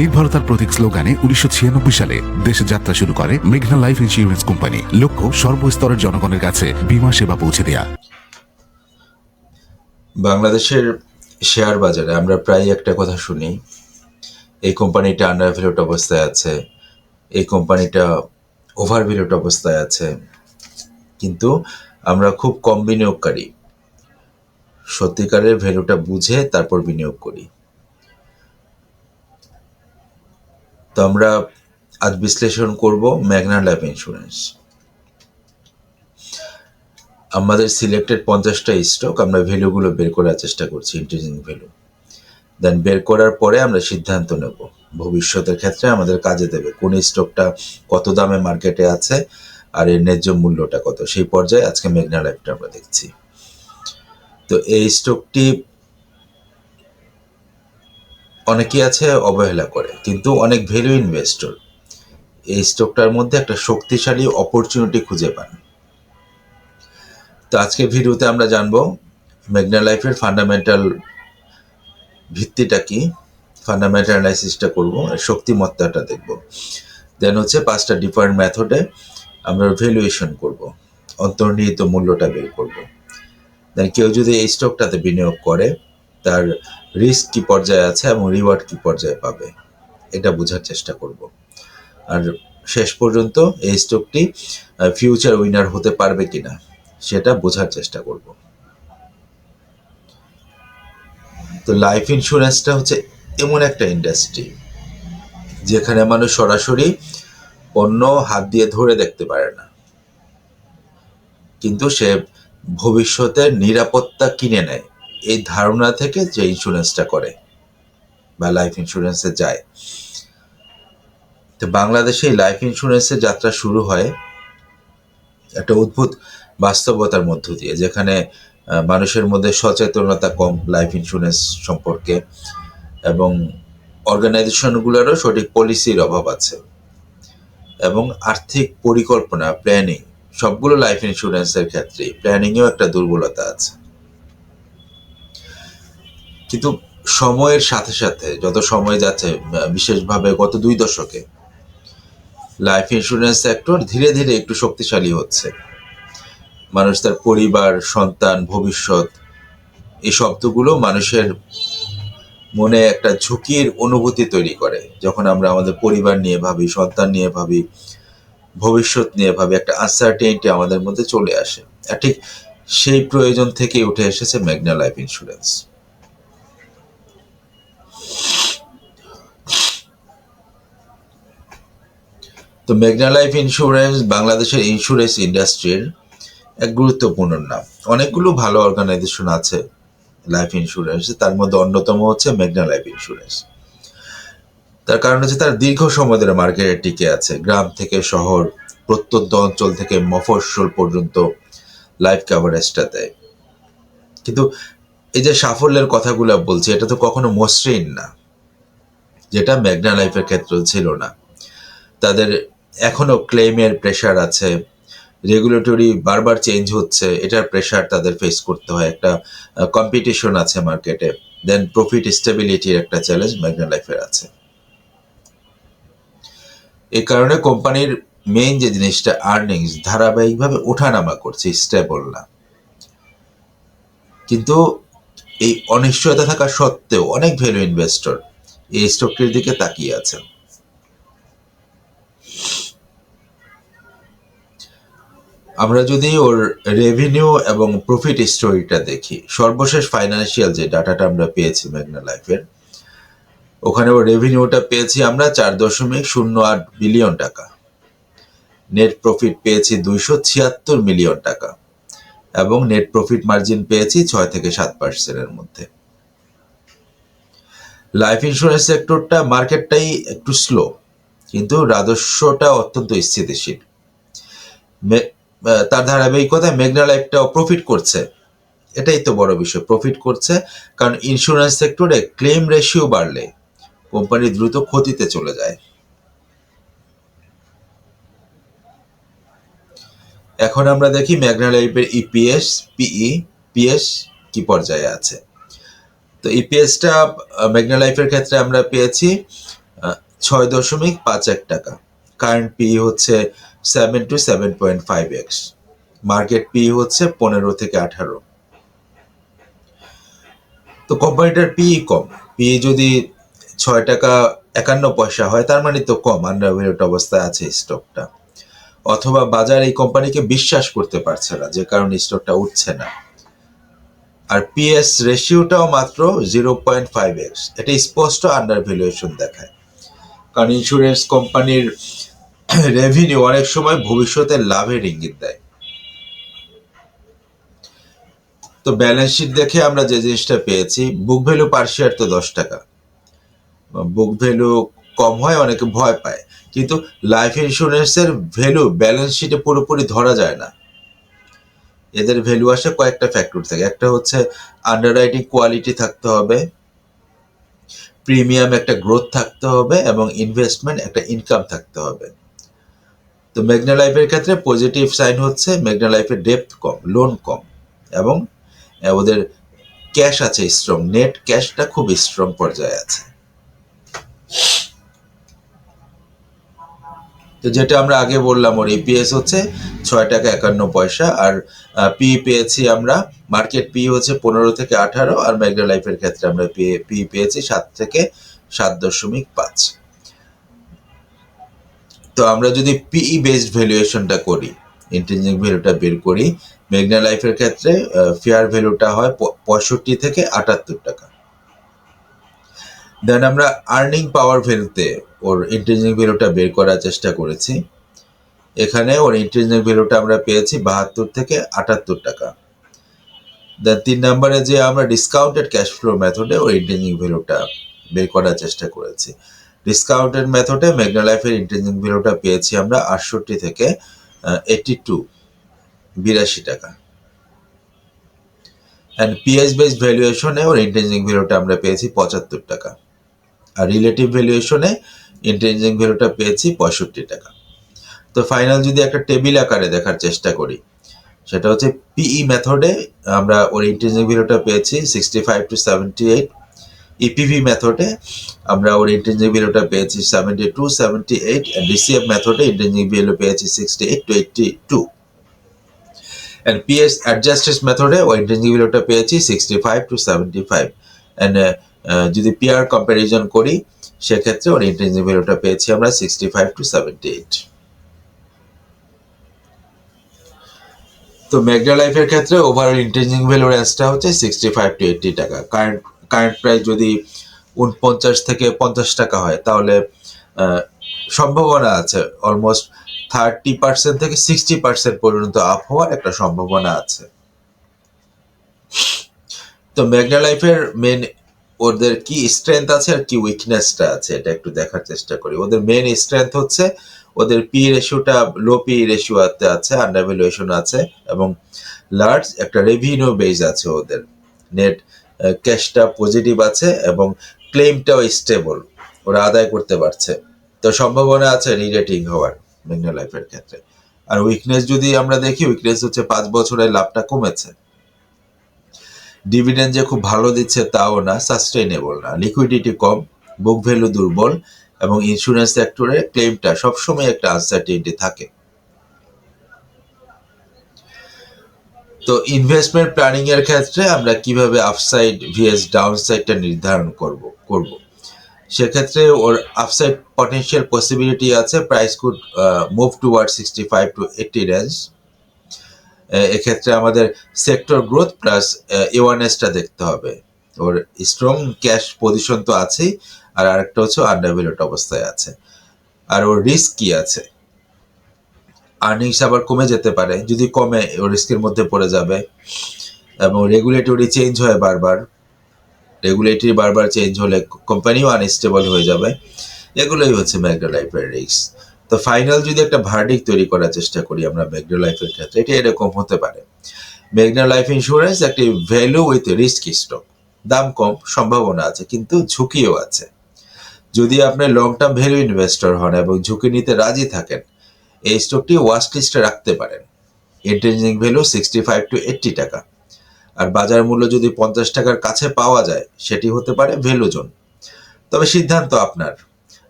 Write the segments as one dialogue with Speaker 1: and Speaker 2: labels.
Speaker 1: নির্ভরতার প্রতীক স্লোগানে উনিশশো সালে দেশে যাত্রা শুরু করে মেঘনা লাইফ ইন্স্যুরেন্স কোম্পানি। লক্ষ্য সর্বস্তরের জনগণের কাছে বীমা সেবা পৌঁছে দেয়া।
Speaker 2: বাংলাদেশের শেয়ার বাজারে আমরা প্রায় একটা কথা শুনি, এই কোম্পানিটা আন্ডার ভ্যালুড অবস্থায় আছে, এই কোম্পানিটা ওভার ভ্যালুড অবস্থায় আছে, কিন্তু আমরা খুব কম বিনিয়োগকারী। সত্যিকারের ভ্যালুটা বুঝে তারপর বিনিয়োগ করি। তো আমরা আজ বিশ্লেষণ করব ম্যাগনা লাইফ ইন্স্যুরেন্স। আমাদের সিলেক্টেড পঞ্চাশটা স্টক, আমরা ভ্যালুগুলো বের করার চেষ্টা করছি ইন্টারেস্টিং ভ্যালু। দেন বের করার পরে আমরা সিদ্ধান্ত নেব, ভবিষ্যতের ক্ষেত্রে আমাদের কাজে দেবে, কোন স্টকটা কত দামে মার্কেটে আছে আর এর ন্যায্য মূল্যটা কত। সেই পর্যায়ে আজকে মেঘনা লাইফটা আমরা দেখছি। তো এই স্টকটি অনেকেই আছে অবহেলা করে, কিন্তু অনেক ভ্যালু ইনভেস্টর এই স্টকটার মধ্যে একটা শক্তিশালী অপরচুনিটি খুঁজে পান। তো আজকের ভিডিওতে আমরা জানব মেঘনা লাইফের ফান্ডামেন্টাল ভিত্তিটা কি ফান্ডামেন্টাল অ্যানালাইসিসটা করব শক্তিমত্তাটা দেখব। দেন হচ্ছে পাঁচটা ডিফারেন্ট মেথডে আমরা ভ্যালুয়েশন করব, অন্তর্নিহিত মূল্যটা বের করব। দেন কেউ যদি এই স্টকটাতে বিনিয়োগ করে, তার রিস্ক কি পর্যায়ে আছে এবং রিওয়ার্ড কি পর্যায়ে পাবে? এটা বোঝার চেষ্টা করব। আর শেষ পর্যন্ত এই স্টকটি ফিউচার উইনার হতে পারবে কিনা, সেটা বোঝার চেষ্টা করব। তো লাইফ ইন্স্যুরেন্সটা হচ্ছে এমন একটা ইন্ডাস্ট্রি যেখানে মানুষ সরাসরি পণ্য হাত দিয়ে ধরে দেখতে পারে না। কিন্তু সে ভবিষ্যতের নিরাপত্তা কিনে নেয়। এই ধারণা থেকে যে ইন্স্যুরেন্সটা করে বা লাইফ ইন্স্যুরেন্সে যায়। তো বাংলাদেশে লাইফ ইন্স্যুরেন্সের যাত্রা শুরু হয় একটা অদ্ভুত বাস্তবতার মধ্য দিয়ে, যেখানে মানুষের মধ্যে সচেতনতা কম লাইফ ইন্স্যুরেন্স সম্পর্কে এবং অর্গানাইজেশনগুলোরও সঠিক পলিসির অভাব আছে এবং আর্থিক পরিকল্পনা প্ল্যানিং সবগুলো লাইফ ইন্স্যুরেন্সের ক্ষেত্রে প্ল্যানিংয়েও একটা দুর্বলতা আছে। কিন্তু সময়ের সাথে সাথে যত সময় যাচ্ছে বিশেষভাবে গত দুই দশকে লাইফ ইন্স্যুরেন্স সেক্টর ধীরে ধীরে একটু শক্তিশালী হচ্ছে। মানুষ তার পরিবার, সন্তান, ভবিষ্যৎ, এই শব্দগুলো মানুষের মনে একটা ঝুঁকির অনুভূতি তৈরি করে। যখন আমরা আমাদের পরিবার নিয়ে ভাবি, সন্তান নিয়ে ভাবি, ভবিষ্যৎ নিয়ে ভাবি, একটা আনসার্টেনিটি আমাদের মধ্যে চলে আসে। ঠিক সেই প্রয়োজন থেকে উঠে এসেছে মেঘনা লাইফ ইন্স্যুরেন্স তো মেঘনা লাইফ ইন্স্যুরেন্স বাংলাদেশের ইন্স্যুরেন্স ইন্ডাস্ট্রির এক গুরুত্বপূর্ণ নাম। অনেকগুলো ভালো অর্গানাইজেশন আছে লাইফ ইন্স্যুরেন্স তার মধ্যে অন্যতম হচ্ছে মেঘনা লাইফ ইন্স্যুরেন্স। তার কারণ হচ্ছে তার দীর্ঘ সময় ধরে মার্কেটে টিকে আছে। গ্রাম থেকে শহর, প্রত্যন্ত অঞ্চল থেকে মফস্বল পর্যন্ত লাইফ কাভারেজটা দেয়। কিন্তু এই যে সাফল্যের কথাগুলো বলছি, এটা তো কখনো মসৃণ না। যেটা মেঘনা লাইফের ক্ষেত্রে ছিল না। তাদের এখনও ক্লেমের প্রেশার আছে। রেগুলেটরি বারবার চেঞ্জ হচ্ছে, এটার প্রেশার তাদের ফেস করতে হয়। একটা কম্পিটিশন আছে মার্কেটে দেন প্রফিট স্টেবিলিটির একটা চ্যালেঞ্জ ম্যাগনা লাইফের আছে। এই কারণে কোম্পানির মেইন যে জিনিসটা আর্নিংস ধারাবাহিকভাবে ওঠানামা করছে স্টেবল না। কিন্তু এই অনিশ্চয়তা থাকা সত্ত্বেও অনেক ভ্যালু ইনভেস্টর এই স্টকটির দিকে তাকিয়ে আছেন। আমরা যদি ওর রেভিনিউ এবং প্রফিট স্টোরিটা দেখি, সর্বশেষ ফাইন্যান্সিয়াল যে ডাটাটা আমরা পেয়েছি ম্যাগনা লাইফের ওখানে ওর রেভিনিউটা পেয়েছি আমরা চার দশমিক শূন্য আট বিলিয়ন টাকা। নেট প্রফিট পেয়েছি দুইশো ছিয়াত্তর মিলিয়ন টাকা এবং নেট প্রফিট মার্জিন পেয়েছি ছয় থেকে সাত পার্সেন্টের মধ্যে। লাইফ ইন্স্যুরেন্স সেক্টরটা মার্কেটটাই একটু স্লো কিন্তু রাজস্বটা অত্যন্ত স্থিতিশীল। তার ধারাবাহিকতায় মেঘনা লাইফটাও প্রফিট করছে। এটাই তো বড় বিষয় প্রফিট করছে, কারণ ইন্স্যুরেন্স সেক্টরে ক্লেম রেশিও বাড়লে কোম্পানি দ্রুত ক্ষতিতে চলে যায়। এখন আমরা দেখি মেঘনা লাইফের ইপিএস পিই পিএস কি পর্যায়ে আছে। তো ইপিএসটা মেঘনা লাইফের ক্ষেত্রে আমরা পেয়েছি ছয় দশমিক পাঁচ এক টাকা। কারেন্ট পি হচ্ছে seven to seven point five X market P হচ্ছে পনেরো থেকে আঠারো। তো কোম্পানিটার পি কম। পি যদি ছয় টাকা একান্ন পয়সা হয়, তার মানে তো কম আন্ডারভ্যালুড অবস্থায় আছে স্টকটা অথবা বাজার এই কোম্পানিকে বিশ্বাস করতে পারছে না, যে কারণে স্টকটা উঠছে না। আর পিএস রেশিওটাও মাত্র জিরো পয়েন্ট ফাইভ এক্স এটা স্পষ্ট আন্ডার ভ্যালুয়েশন দেখায়। কারণ ইন্স্যুরেন্স কোম্পানির রেভিনিউ অনেক সময় ভবিষ্যতের লাভের ইঙ্গিত দেয়। তো ব্যালেন্স শিট দেখে আমরা যে জিনিসটা পেয়েছি বুক ভ্যালু পার শেয়ার তো দশ টাকা। বুক ভ্যালু কম হয়, অনেকে ভয় পায়। কিন্তু লাইফ ইন্স্যুরেন্সের ভ্যালু ব্যালেন্স শিটে পুরোপুরি ধরা যায় না। এদের ভ্যালু আসে কয়েকটা ফ্যাক্টর থেকে। একটা হচ্ছে আন্ডাররাইটিং কোয়ালিটি থাকতে হবে প্রিমিয়াম একটা গ্রোথ থাকতে হবে এবং ইনভেস্টমেন্ট একটা ইনকাম থাকতে হবে। তো মেগনা লাইফের ক্ষেত্রে পজিটিভ সাইন হচ্ছে মেগনা লাইফের ডেপথ কম লোন কম এবং ওদের ক্যাশ আছে স্ট্রং নেট ক্যাশটা খুব স্ট্রং পর্যায়ে আছে। তো যেটা আমরা আগে বললাম, ওর ইপিএস হচ্ছে ছয় টাকা একান্ন পয়সা আর পি পেয়েছি আমরা মার্কেট পি হচ্ছে পনেরো থেকে আঠারো আর ম্যাগনা লাইফের ক্ষেত্রে আমরা পি পেয়েছি সাত থেকে সাত দশমিক পাঁচ। তো আমরা যদি পিই বেসড ভ্যালুয়েশনটা করি ইন্টেনজিং ভ্যালুটা বের করি, মেঘনা লাইফের ক্ষেত্রে ফেয়ার ভ্যালুটা হয় পঁয়ষট্টি থেকে আটাত্তর টাকা। দেন আমরা আর্নিং পাওয়ার ভ্যালুতে ওর ইন্টেনজিং ভ্যালুটা বের করার চেষ্টা করেছি। এখানে ওর ইন্টেনজিং ভ্যালুটা আমরা পেয়েছি বাহাত্তর থেকে আটাত্তর টাকা। দেন তিন নম্বরে যে আমরা ডিসকাউন্টেড ক্যাশ ফ্লো মেথডে ওর ইন্টেনজিং ভ্যালুটা বের করার চেষ্টা করেছি। ডিসকাউন্টেড মেথডে মেগনা লাইফের ইন্টেনজিং ভ্যালুটা পেয়েছি আমরা আটষট্টি থেকে এইটি টু বিরাশি টাকা। অ্যান্ড পিএস বেস ভ্যালুয়েশনে ওর ইন্টেনজিং ভ্যালুটা আমরা পেয়েছি পঁচাত্তর টাকা। আর রিলেটিভ ভ্যালুয়েশনে ইন্টেনজিং ভ্যালুটা পেয়েছি পঁয়ষট্টি টাকা। তো ফাইনাল যদি একটা টেবিল আকারে দেখার চেষ্টা করি, সেটা হচ্ছে পিই মেথডে আমরা ওর ইন্টেনজিং ভ্যালুটা পেয়েছি sixty five to seventy eight EPV মেথডে আমরা ওর ইন্টেনজিং ভ্যালুটা পেয়েছি seventy to seventy eight DCF মেথডে ইন্টেনজিং ভ্যালু পেয়েছি sixty eight to two and PS adjusted মেথডে ওই ইন্টেনজিং ভ্যালুটা পেয়েছি sixty five to seventy five and যদি পিআর কম্প্যারিজন করি, সেক্ষেত্রে ওর ইন্টেনজিং ভ্যালুটা পেয়েছি আমরা sixty five to seventy eight তো মেগনা লাইফের ক্ষেত্রে ওভারঅল ইন্টেনজিং ভ্যালু রেঞ্জটা হচ্ছে সিক্সটি ফাইভ টু এইটটি টাকা। কারেন্ট কারেন্ট প্রাইস যদি উনপঞ্চাশ থেকে পঞ্চাশ টাকা হয়, তাহলে সম্ভাবনা আছে অলমোস্ট থার্টি পার্সেন্ট থেকে সিক্সটি পার্সেন্ট পর্যন্ত আপ হওয়ার একটা সম্ভাবনা আছে। তো মেগনা লাইফের মেন ওদের কি স্ট্রেংথ আছে আর কি উইকনেসটা আছে, এটা একটু দেখার চেষ্টা করি। ওদের মেন স্ট্রেংথ হচ্ছে, ওদের পি রেশিওটা লো পি রেশিওতে আছে আন্ডার ভ্যালুয়েশন আছে, এবং লার্জ একটা রেভিনিউ বেজ আছে ওদের। নেট ক্যাশটা পজিটিভ আছে এবং ক্লেমটাও স্টেবল ওরা আদায় করতে পারছে। তো সম্ভাবনা আছে রিরেটিং হওয়ার মেগনা লাইফের ক্ষেত্রে। আর উইকনেস যদি আমরা দেখি উইকনেস হচ্ছে পাঁচ বছরের লাভটা কমেছে। ডিভিডেন্ড যে খুব ভালো দিচ্ছে তাও না সাস্টেইনেবল না। লিকুইডিটি কম বুক ভ্যালু দুর্বল এবং ইন্স্যুরেন্স সেক্টরে ক্লেমটা সবসময় একটা আনসার্টিনিটি থাকে। তো ইনভেস্টমেন্ট প্ল্যানিং এর ক্ষেত্রে আমরা কীভাবে আপসাইড ভিএস ডাউনসাইডটা নির্ধারণ করব করব। সেক্ষেত্রে ওর আপসাইড পটেনশিয়াল পসিবিলিটি আছে price could move toward sixty five to eighty range এক্ষেত্রে আমাদের সেক্টর গ্রোথ প্লাস এওয়ারনেসটা দেখতে হবে। ওর স্ট্রং ক্যাশ পজিশন তো আছেই, আর আরেকটা হচ্ছে আন্ডারভ্যালুড অবস্থায় আছে। আর ওর রিস্ক কি আছে? আর্নিংস আবার কমে যেতে পারে, যদি কমে, ও রিস্কের মধ্যে পড়ে যাবে। এবং রেগুলেটরি চেঞ্জ হয় বারবার। রেগুলেটরি বারবার চেঞ্জ হলে কোম্পানিও আনস্টেবল হয়ে যাবে। এগুলোই হচ্ছে ম্যাগনা লাইফের রিস্ক তো ফাইনাল যদি একটা ভার্ডিক তৈরি করার চেষ্টা করি আমরা ম্যাগনা লাইফের ক্ষেত্রে, এটা এরকম হতে পারে। মেগনা লাইফ ইন্স্যুরেন্স একটি ভ্যালু উইথ রিস্ক স্টক দাম কম, সম্ভাবনা আছে, কিন্তু ঝুঁকিও আছে। যদি আপনি লং টার্ম ভ্যালু ইনভেস্টর হন এবং ঝুঁকি নিতে রাজি থাকেন এই স্টকটি ওয়াচ লিস্টে রাখতে পারেন। Intrinsic value sixty five to eighty টাকা। আর বাজার মূল্য যদি পঞ্চাশ টাকার কাছে পাওয়া যায়, সেটি হতে পারে ভ্যালু জোন তবে সিদ্ধান্ত আপনার।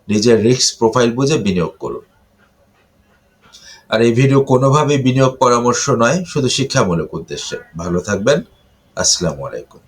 Speaker 2: নিজের রিস্ক প্রোফাইল বুঝে বিনিয়োগ করুন। আর এই ভিডিও কোনোভাবেই বিনিয়োগ পরামর্শ নয়, শুধু শিক্ষামূলক উদ্দেশ্যে। ভালো থাকবেন। আসসালামু আলাইকুম।